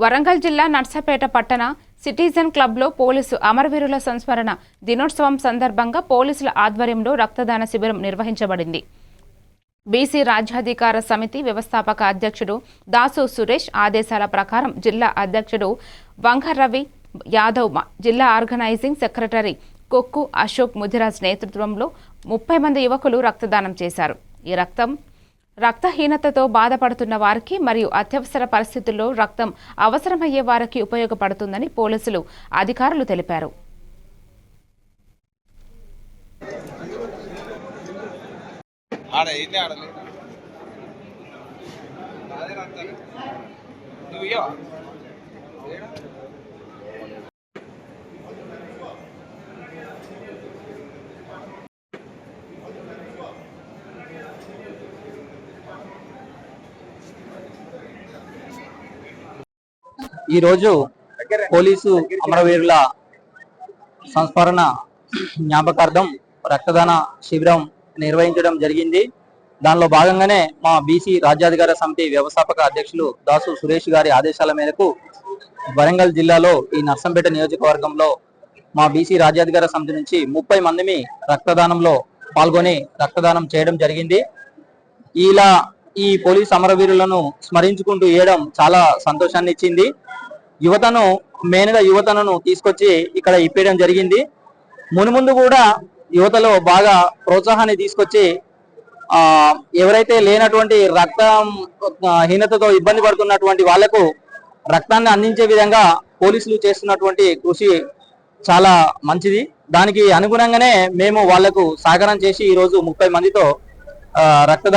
వరంగల్ జిల్లా నర్సపేట పట్టణ సిటిజన్ క్లబ్లో పోలీసు అమరవీరుల సంస్మరణ దినోత్సవం సందర్భంగా పోలీసుల ఆధ్వర్యంలో రక్తదాన శిబిరం నిర్వహించబడింది. బీసీ రాజ్యాధికార సమితి వ్యవస్థాపక అధ్యక్షుడు దాసు సురేష్ ఆదేశాల ప్రకారం జిల్లా అధ్యక్షుడు వంగ రవి యాదవ్ జిల్లా ఆర్గనైజింగ్ సెక్రటరీ కొక్కు అశోక్ ముదిరాజ్ నేతృత్వంలో ముప్పై మంది యువకులు రక్తదానం చేశారు. ఈ రక్తం రక్తహీనతతో బాధపడుతున్న వారికి మరియు అత్యవసర పరిస్థితుల్లో రక్తం అవసరమయ్యే వారికి ఉపయోగపడుతుందని పోలీసులు అధికారులు తెలిపారు. నువ్వు ఈరోజు పోలీసు అమరవీరుల సంస్మరణ జ్ఞాపకార్థం రక్తదాన శిబిరం నిర్వహించడం జరిగింది. దానిలో భాగంగానే మా బీసీ రాజ్యాధికార సమితి వ్యవస్థాపక అధ్యక్షులు దాసు సురేష్ గారి ఆదేశాల మేరకు వరంగల్ జిల్లాలో ఈ నర్సంపేట నియోజకవర్గంలో మా బీసీ రాజ్యాధికార సమితి నుంచి ముప్పై మందిని రక్తదానంలో పాల్గొని రక్తదానం చేయడం జరిగింది. ఇలా ఈ పోలీస్ అమరవీరులను స్మరించుకుంటూ వేయడం చాలా సంతోషాన్ని ఇచ్చింది యువతను మెయిన్గా యువతను తీసుకొచ్చి ఇక్కడ ఇప్పేయడం జరిగింది. మునుముందు కూడా యువతలో బాగా ప్రోత్సాహాన్ని తీసుకొచ్చి ఎవరైతే లేనటువంటి రక్తం హీనతతో ఇబ్బంది పడుతున్నటువంటి వాళ్ళకు రక్తాన్ని అందించే విధంగా పోలీసులు చేస్తున్నటువంటి కృషి చాలా మంచిది. దానికి అనుగుణంగానే మేము వాళ్ళకు సహకారం చేసి ఈ రోజు ముప్పై మందితో ఆ, రక్తదానం